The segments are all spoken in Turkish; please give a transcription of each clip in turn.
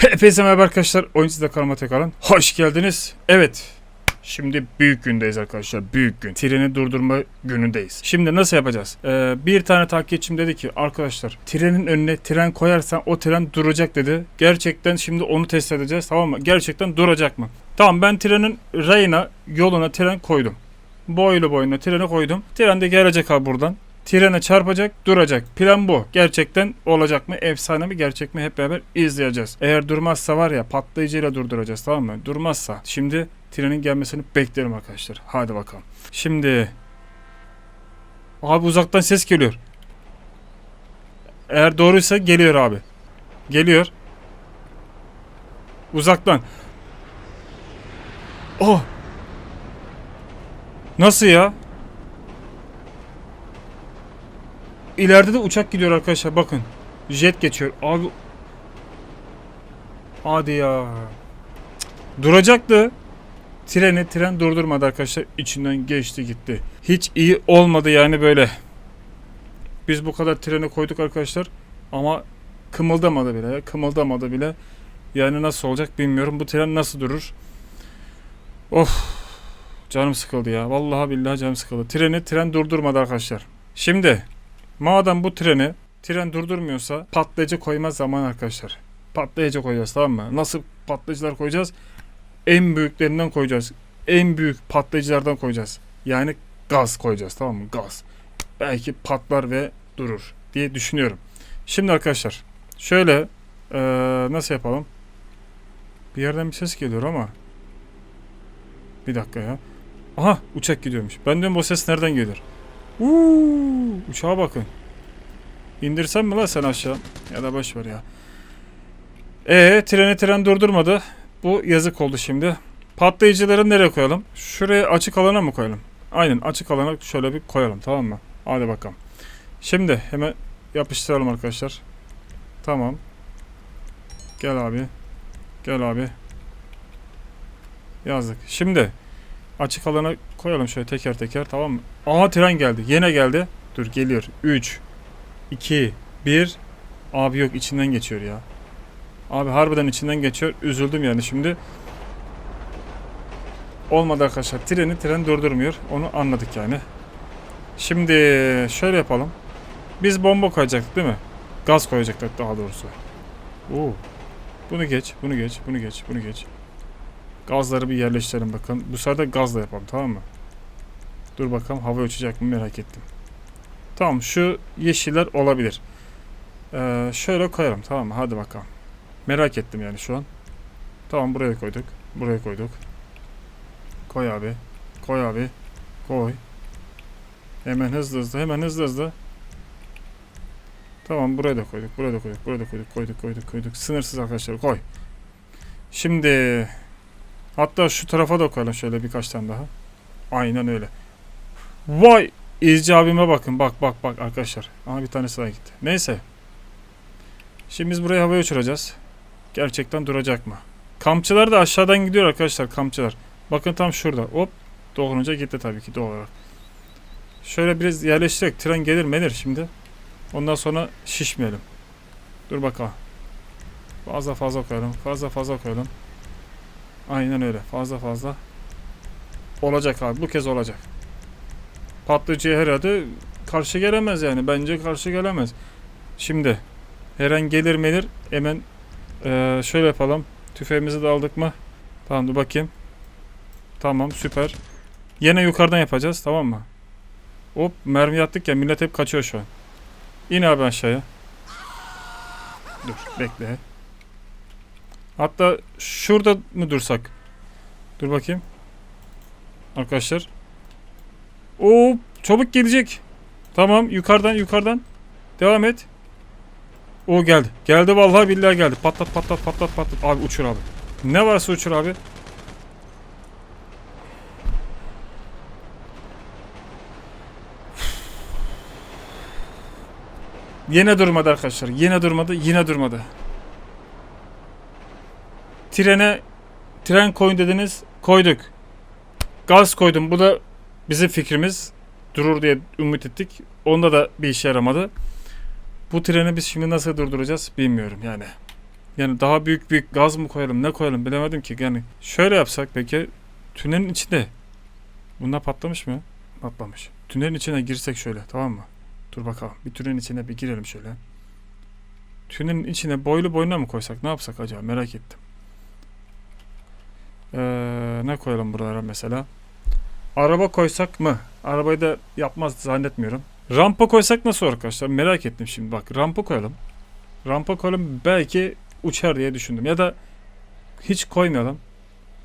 Hepinize merhaba arkadaşlar. Oyuncusuzda kanalıma tekrardan hoş geldiniz. Evet. Şimdi büyük gündeyiz arkadaşlar. Büyük gün. Treni durdurma günündeyiz. Şimdi nasıl yapacağız? Ee, bir tane takipçim dedi ki arkadaşlar trenin önüne tren koyarsan o tren duracak dedi. Gerçekten şimdi onu test edeceğiz tamam mı? Gerçekten duracak mı? Tamam ben trenin rayına yoluna tren koydum. Boylu boyuna treni koydum. Tren de gelecek abi buradan. Trene çarpacak, duracak. Plan bu. Gerçekten olacak mı? Efsane mi? Gerçek mi? Hep beraber izleyeceğiz. Eğer durmazsa var ya patlayıcıyla durduracağız tamam mı? Durmazsa şimdi trenin gelmesini beklerim arkadaşlar. Hadi bakalım. Şimdi Abi uzaktan ses geliyor. Eğer doğruysa geliyor abi. Geliyor. Uzaktan. Oh. Nasıl ya? İleride de uçak gidiyor arkadaşlar bakın. Jet geçiyor. Abi Hadi ya. Duracaktı. Treni tren durdurmadı arkadaşlar. İçinden geçti gitti. Hiç iyi olmadı yani böyle. Biz bu kadar treni koyduk arkadaşlar. Ama kımıldamadı bile. Kımıldamadı bile. Yani nasıl olacak bilmiyorum. Bu tren nasıl durur? Of. Canım sıkıldı ya. Vallahi billahi canım sıkıldı. Treni tren durdurmadı arkadaşlar. Şimdi Madem bu treni tren durdurmuyorsa patlayıcı koyma zaman arkadaşlar. Patlayıcı koyacağız tamam mı? Nasıl patlayıcılar koyacağız? En büyüklerinden koyacağız. En büyük patlayıcılardan koyacağız. Yani gaz koyacağız tamam mı? Gaz. Belki patlar ve durur diye düşünüyorum. Şimdi arkadaşlar şöyle eee, nasıl yapalım? Bir yerden bir ses geliyor ama. Bir dakika ya. Aha uçak gidiyormuş. Ben diyorum bu ses nereden geliyor? Uuu, uçağa bakın. İndirsem mi lan sen aşağı? Ya da boş ver ya. Ee, treni tren durdurmadı. Bu yazık oldu şimdi. Patlayıcıları nereye koyalım? Şuraya açık alana mı koyalım? Aynen açık alana şöyle bir koyalım tamam mı? Hadi bakalım. Şimdi hemen yapıştıralım arkadaşlar. Tamam. Gel abi. Gel abi. Yazdık. Şimdi açık alana koyalım şöyle teker teker tamam mı? Aha tren geldi. Yine geldi. Dur geliyor. 3 2 1 Abi yok içinden geçiyor ya. Abi harbiden içinden geçiyor. Üzüldüm yani şimdi. Olmadı arkadaşlar. Treni tren durdurmuyor. Onu anladık yani. Şimdi şöyle yapalım. Biz bomba koyacaktık değil mi? Gaz koyacaktık daha doğrusu. Oo. Bunu geç, bunu geç, bunu geç, bunu geç. Gazları bir yerleştirelim bakalım. Bu sefer de gazla yapalım tamam mı? Dur bakalım hava uçacak mı merak ettim. Tamam şu yeşiller olabilir. Ee, şöyle koyalım tamam mı? Hadi bakalım. Merak ettim yani şu an. Tamam buraya koyduk. Buraya koyduk. Koy abi. Koy abi. Koy. Hemen hızlı hızlı. Hemen hızlı hızlı. Tamam buraya da koyduk. Buraya da koyduk. Buraya da koyduk. Koyduk koyduk koyduk. Sınırsız arkadaşlar koy. Şimdi hatta şu tarafa da koyalım şöyle birkaç tane daha. Aynen öyle. Vay izci abime bakın. Bak bak bak arkadaşlar. Aha bir tanesi daha gitti. Neyse. Şimdi biz buraya havaya uçuracağız. Gerçekten duracak mı? Kampçılar da aşağıdan gidiyor arkadaşlar kampçılar. Bakın tam şurada. Hop. Dokununca gitti tabii ki doğal olarak. Şöyle biraz yerleştirerek tren gelir melir şimdi. Ondan sonra şişmeyelim. Dur bakalım. Fazla fazla koyalım. Fazla fazla koyalım. Aynen öyle. Fazla fazla. Olacak abi. Bu kez olacak. Patlayıcıya herhalde karşı gelemez yani. Bence karşı gelemez. Şimdi her an gelir melir hemen eee, şöyle yapalım. Tüfeğimizi de aldık mı? Tamam dur bakayım. Tamam süper. Yine yukarıdan yapacağız tamam mı? Hop mermi attık ya millet hep kaçıyor şu an. İn abi aşağıya. Dur bekle. Hatta şurada mı dursak? Dur bakayım. Arkadaşlar. Oo çabuk gelecek. Tamam yukarıdan yukarıdan. Devam et. O geldi. Geldi vallahi billahi geldi. Patlat patlat patlat patlat. Abi uçur abi. Ne varsa uçur abi. Yine durmadı arkadaşlar. Yine durmadı. Yine durmadı. Trene tren koyun dediniz. Koyduk. Gaz koydum. Bu da bizim fikrimiz. Durur diye ümit ettik. Onda da bir işe yaramadı. Bu treni biz şimdi nasıl durduracağız bilmiyorum yani. Yani daha büyük büyük gaz mı koyalım ne koyalım bilemedim ki. Yani şöyle yapsak peki tünelin içinde. Bunlar patlamış mı? Patlamış. Tünelin içine girsek şöyle tamam mı? Dur bakalım. Bir tünelin içine bir girelim şöyle. Tünelin içine boylu boyuna mı koysak? Ne yapsak acaba? Merak ettim. Ee, ne koyalım buralara mesela? Araba koysak mı? Arabayı da yapmaz zannetmiyorum. Rampa koysak nasıl olur arkadaşlar? Merak ettim şimdi bak. Rampa koyalım. Rampa koyalım belki uçar diye düşündüm. Ya da hiç koymayalım.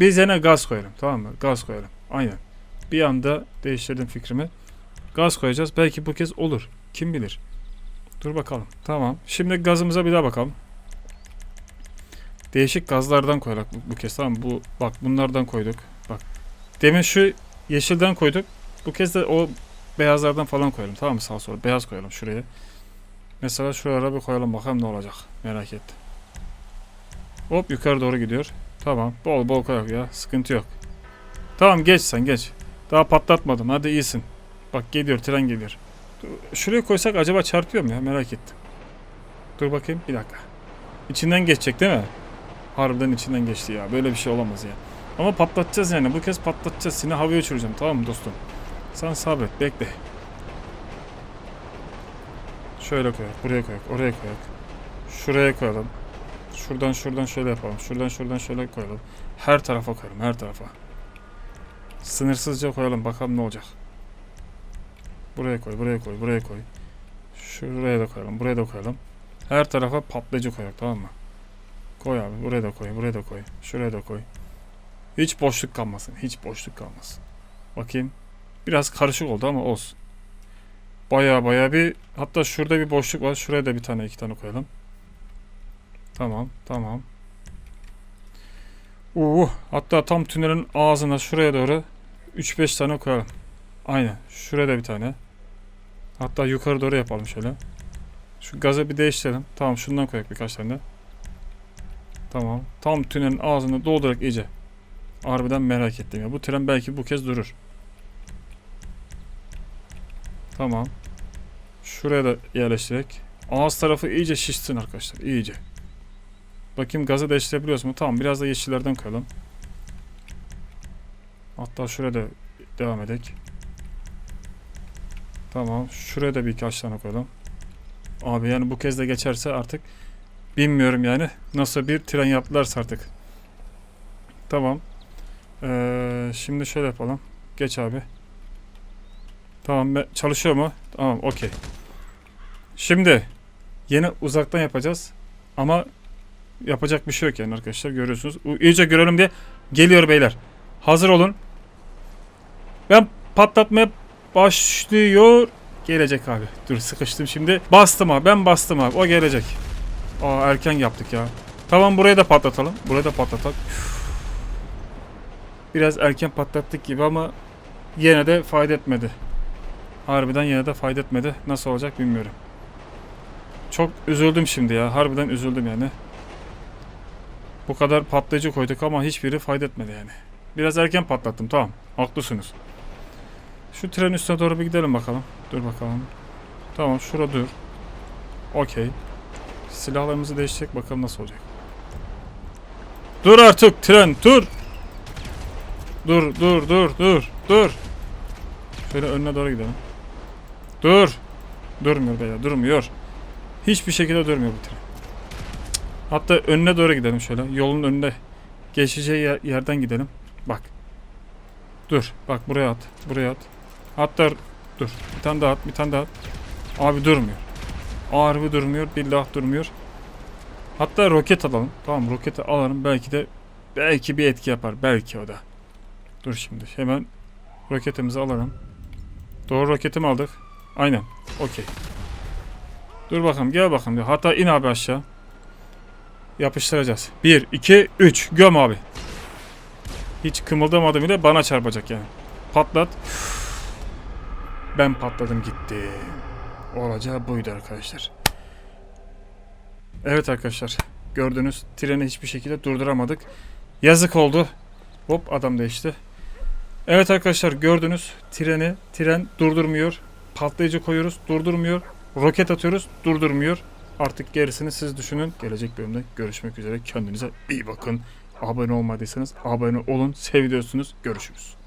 Biz yine gaz koyalım. Tamam mı? Gaz koyalım. Aynen. Bir anda değiştirdim fikrimi. Gaz koyacağız. Belki bu kez olur. Kim bilir. Dur bakalım. Tamam. Şimdi gazımıza bir daha bakalım. Değişik gazlardan koyarak bu, bu kez tamam? Bu bak bunlardan koyduk. Bak. Demin şu yeşilden koyduk. Bu kez de o beyazlardan falan koyalım. Tamam mı? Sağ sol. Beyaz koyalım şuraya. Mesela şuralara bir koyalım bakalım ne olacak. Merak ettim. Hop yukarı doğru gidiyor. Tamam. Bol bol koyak ya. Sıkıntı yok. Tamam geç sen geç. Daha patlatmadım. Hadi iyisin. Bak geliyor tren geliyor. Şuraya koysak acaba çarpıyor mu ya? Merak ettim. Dur bakayım bir dakika. İçinden geçecek değil mi? Harbiden içinden geçti ya. Böyle bir şey olamaz ya. Ama patlatacağız yani. Bu kez patlatacağız. Seni havaya uçuracağım. Tamam mı dostum? Sen sabret. Bekle. Şöyle koyak. Buraya koyak. Oraya koyak. Şuraya koyalım. Şuradan şuradan şöyle yapalım. Şuradan şuradan şöyle koyalım. Her tarafa koyalım. Her tarafa. Sınırsızca koyalım. Bakalım ne olacak. Buraya koy. Buraya koy. Buraya koy. Şuraya da koyalım. Buraya da koyalım. Her tarafa patlayıcı koyak. Tamam mı? Koy abi. Buraya da koy. Buraya da koy. Şuraya da koy. Hiç boşluk kalmasın. Hiç boşluk kalmasın. Bakayım. Biraz karışık oldu ama olsun. Baya baya bir hatta şurada bir boşluk var. Şuraya da bir tane iki tane koyalım. Tamam, tamam. Uh, hatta tam tünelin ağzına şuraya doğru 3-5 tane koyalım. Aynen. Şuraya da bir tane. Hatta yukarı doğru yapalım şöyle. Şu gazı bir değiştirelim. Tamam şundan koyak birkaç tane. Tamam. Tam tünelin ağzını doldurarak iyice. Harbiden merak ettim ya. Bu tren belki bu kez durur. Tamam. Şuraya da yerleştirerek. Ağız tarafı iyice şişsin arkadaşlar. iyice. Bakayım gazı değiştirebiliyoruz mu? Tamam biraz da yeşillerden koyalım. Hatta şuraya da devam edek. Tamam. Şuraya da birkaç tane koyalım. Abi yani bu kez de geçerse artık bilmiyorum yani. Nasıl bir tren yaptılarsa artık. Tamam. Ee, şimdi şöyle yapalım. Geç abi. Tamam çalışıyor mu? Tamam okey. Şimdi yine uzaktan yapacağız. Ama yapacak bir şey yok yani arkadaşlar görüyorsunuz. İyice görelim diye geliyor beyler. Hazır olun. Ben patlatmaya başlıyor. Gelecek abi. Dur sıkıştım şimdi. Bastım abi. Ben bastım abi. O gelecek. Aa erken yaptık ya. Tamam burayı da patlatalım. Burayı da patlatalım. Üf. Biraz erken patlattık gibi ama yine de fayda etmedi. Harbiden yine de fayda etmedi. Nasıl olacak bilmiyorum. Çok üzüldüm şimdi ya. Harbiden üzüldüm yani. Bu kadar patlayıcı koyduk ama hiçbiri fayda etmedi yani. Biraz erken patlattım tamam. Haklısınız. Şu tren üstüne doğru bir gidelim bakalım. Dur bakalım. Tamam şura dur. Okey. Silahlarımızı değiştirecek bakalım nasıl olacak. Dur artık tren dur. Dur dur dur dur dur. Şöyle önüne doğru gidelim. Dur. Durmuyor beyler durmuyor. Hiçbir şekilde durmuyor bu tren. Hatta önüne doğru gidelim şöyle. Yolun önünde geçeceği yer- yerden gidelim. Bak. Dur. Bak buraya at. Buraya at. Hatta dur. Bir tane daha at. Bir tane daha at. Abi durmuyor. Harbi durmuyor. Billah durmuyor. Hatta roket alalım. Tamam roketi alalım. Belki de belki bir etki yapar. Belki o da. Dur şimdi. Hemen roketimizi alalım. Doğru roketimi aldık. Aynen. Okey. Dur bakalım. Gel bakalım. Hatta in abi aşağı. Yapıştıracağız. 1, 2, 3. Göm abi. Hiç kımıldamadım bile bana çarpacak yani. Patlat. Ben patladım gitti. Olacağı buydu arkadaşlar. Evet arkadaşlar. Gördünüz treni hiçbir şekilde durduramadık. Yazık oldu. Hop adam değişti. Evet arkadaşlar gördünüz treni tren durdurmuyor. Patlayıcı koyuyoruz durdurmuyor. Roket atıyoruz durdurmuyor. Artık gerisini siz düşünün. Gelecek bölümde görüşmek üzere. Kendinize iyi bakın. Abone olmadıysanız abone olun. Seviyorsunuz. Görüşürüz.